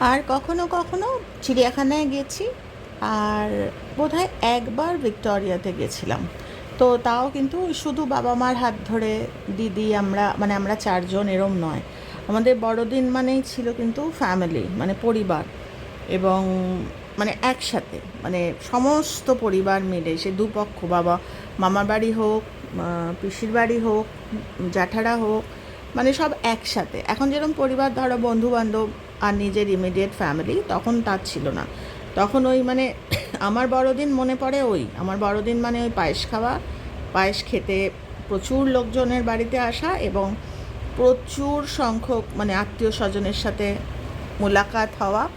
আর কখনো কখনো চিড়িয়াখানায় গেছি আর বোধহয় একবার ভিক্টোরিয়াতে গেছিলাম। তো তাও কিন্তু শুধু বাবা মার হাত ধরে দিদি আমরা মানে আমরা চারজন এরম নয়। আমাদের বড়দিন মানেই ছিল কিন্তু ফ্যামিলি মানে পরিবার এবং মানে একসাথে মানে সমস্ত পরিবার মিলে, সে দুপক্ষ, বাবা মামার বাড়ি হোক পিসির বাড়ি হোক, জ্যাঠারা হোক মানে সব একসাথে। এখন যেরকম পরিবার, ধরো বন্ধু বান্ধব আর নিজের ইমিডিয়েট ফ্যামিলি তখন তার ছিল না। তখন ওই মানে আমার বড়দিন মনে পড়ে ওই। আমার বড়দিন মানে ওই পায়েস খাওয়া, পায়েস খেতে প্রচুর লোকজনের বাড়িতে আসা এবং প্রচুর সংখ্যক মানে আত্মীয় স্বজনের সাথে মোলাকাত হওয়া।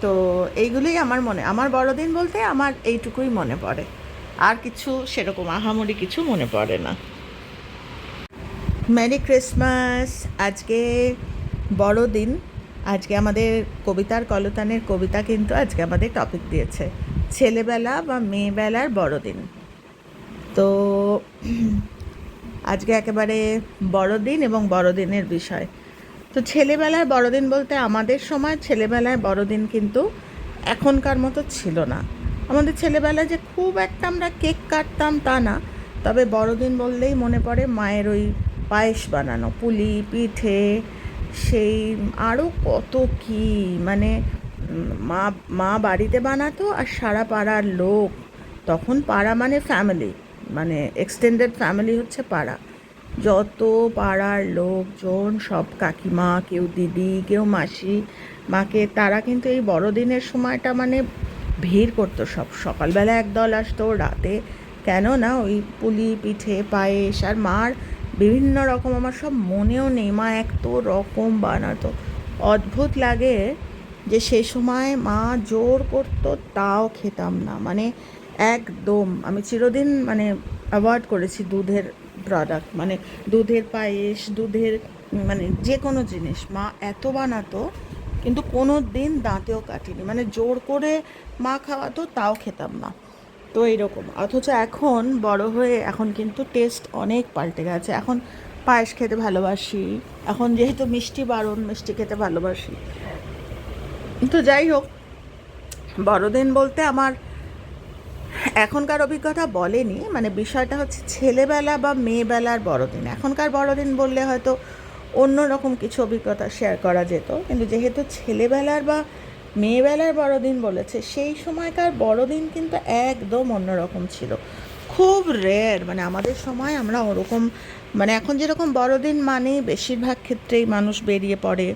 তো এইগুলোই আমার মনে, আমার বড়দিন বলতে আমার এইটুকুই মনে পড়ে। আর কিছু সেরকম আহামরি কিছু মনে পড়ে না। মেরি ক্রিসমাস আজকে বড়দিন আজকে আমাদের কবিতার কলতানের কবিতা কিন্তু আজকে আমাদের টপিক দিয়েছে। ছেলেবেলা বা মেয়েবেলার বড়দিন তো আজকে একেবারে বড়দিন এবং বড়দিনের বিষয়। তো ছেলেবেলার বড়দিন বলতে আমাদের সময় ছেলেবেলায় বড়দিন কিন্তু এখনকার মতো ছিল না। আমাদের ছেলেবেলায় যে খুব একটা আমরা কেক কাটতাম তা না। তবে বড়দিন বললেই মনে পড়ে মায়ের ওই পায়েস বানানো, পুলি, পিঠে, সেই আরও কত কি মানে মা মা বাড়িতে বানাতো আর সারা পাড়ার লোক। তখন পাড়া মানে ফ্যামিলি মানে এক্সটেন্ডেড ফ্যামিলি হচ্ছে পাড়া। যত পাড়ার লোকজন, সব কাকিমা, কেউ দিদি, কেউ মাসি, মাকে, তারা কিন্তু এই বড়দিনের সময়টা মানে ভিড় করতো সব। সকালবেলা একদল আসতো, রাতে। কেন না ওই পুলি, পিঠে, পায়েস, আর মার বিভিন্ন রকম, আমার সব মনেও নেই। মা এত রকম বানাতো। অদ্ভুত লাগে যে সেই সময় মা জোর করতো, তাও খেতাম না। মানে একদম, আমি চিরদিন মানে অ্যাভয়েড করেছি দুধের প্রোডাক্ট মানে দুধের পায়েস, দুধের মানে যে কোনো জিনিস। মা এত বানাতো, কিন্তু কোনো দিন দাঁতেও কাটিনি। মানে জোর করে মা খাওয়াতো, তাও খেতাম না। তো এইরকম অথচ এখন বড় হয়ে এখন কিন্তু টেস্ট অনেক পাল্টে গেছে। এখন পায়েস খেতে ভালোবাসি। এখন যেহেতু মিষ্টি বারণ, মিষ্টি খেতে ভালোবাসি। তো যাই হোক, বড়দিন বলতে আমার এখনকার অভিজ্ঞতা বলেনি। মানে বিষয়টা হচ্ছে ছেলেবেলা বা মেয়েবেলার বড়দিন। এখনকার বড়দিন বললে হয়তো অন্য রকম কিছু অভিজ্ঞতা শেয়ার করা যেত। কিন্তু যেহেতু ছেলেবেলার বা মেয়েবেলার বড়দিন বলেছে, সেই সময়কার বড়দিন কিন্তু একদম অন্যরকম ছিল। খুব রেয়ার মানে আমাদের সময় আমরা ওরকম মানে এখন যেরকম বড়দিন মানে বেশিরভাগ ক্ষেত্রেই মানুষ বেরিয়ে পড়ে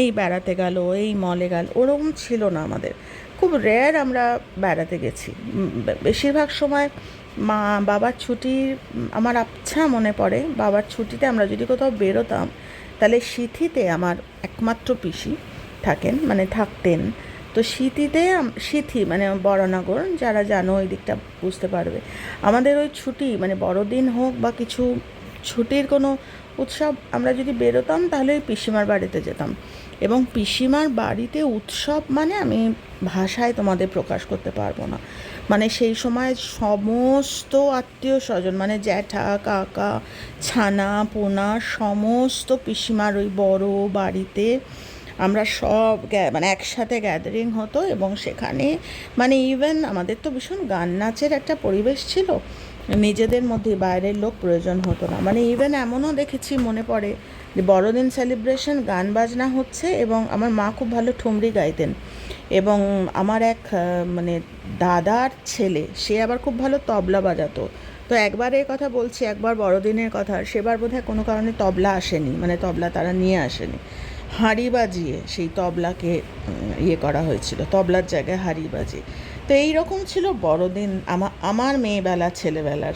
এই বেড়াতে গেল, এই মলে গেল, ওরকম ছিল না আমাদের। খুব রেয়ার আমরা বেড়াতে গেছি। বেশিরভাগ সময় মা, বাবার ছুটি, আমার আচ্ছা মনে পড়ে, বাবার ছুটিতে আমরা যদি কোথাও বেরোতাম, তাহলে সিথিতে আমার একমাত্র পিসি থাকেন মানে থাকতেন। তো সিথিতে সিথি মানে বড়নগর, যারা জানো ওই দিকটা বুঝতে পারবে। আমাদের ওই ছুটি মানে বড়দিন হোক বা কিছু ছুটির কোনো উৎসব, আমরা যদি বেরোতাম তাহলে ওই পিসিমার বাড়িতে যেতাম। এবং পিসিমার বাড়িতে উৎসব মানে আমি ভাষায় তোমাদের প্রকাশ করতে পারব না। মানে সেই সময় সমস্ত আত্মীয় স্বজন মানে জ্যাঠা, কাকা, ছানা, পোনা, সমস্ত পিসিমার ওই বড় বাড়িতে আমরা সব মানে একসাথে গ্যাদারিং হতো এবং সেখানে মানে ইভেন আমাদের তো ভীষণ গান নাচের একটা পরিবেশ ছিল। নিজেদের মধ্যে বাইরের লোক প্রয়োজন হতো না। মানে ইভেন এমনও দেখেছি মনে পড়ে যে বড়দিন সেলিব্রেশন গান বাজনা হচ্ছে এবং আমার মা খুব ভালো ঠুমরি গাইতেন এবং আমার এক মানে দাদার ছেলে, সে আবার খুব ভালো তবলা বাজাতো। তো একবার এই কথা বলছি, একবার বড়দিনের কথা, সেবার বোধহয় কোনো কারণে তবলা আসেনি মানে তবলা তারা নিয়ে আসেনি। হাঁড়ি বাজিয়ে সেই তবলাকে ইয়ে করা হয়েছিল, তবলার জায়গায় হাঁড়ি বাজিয়ে। তো এই রকম ছিল বড়দিন আমার আমার মেয়েবেলা, ছেলেবেলার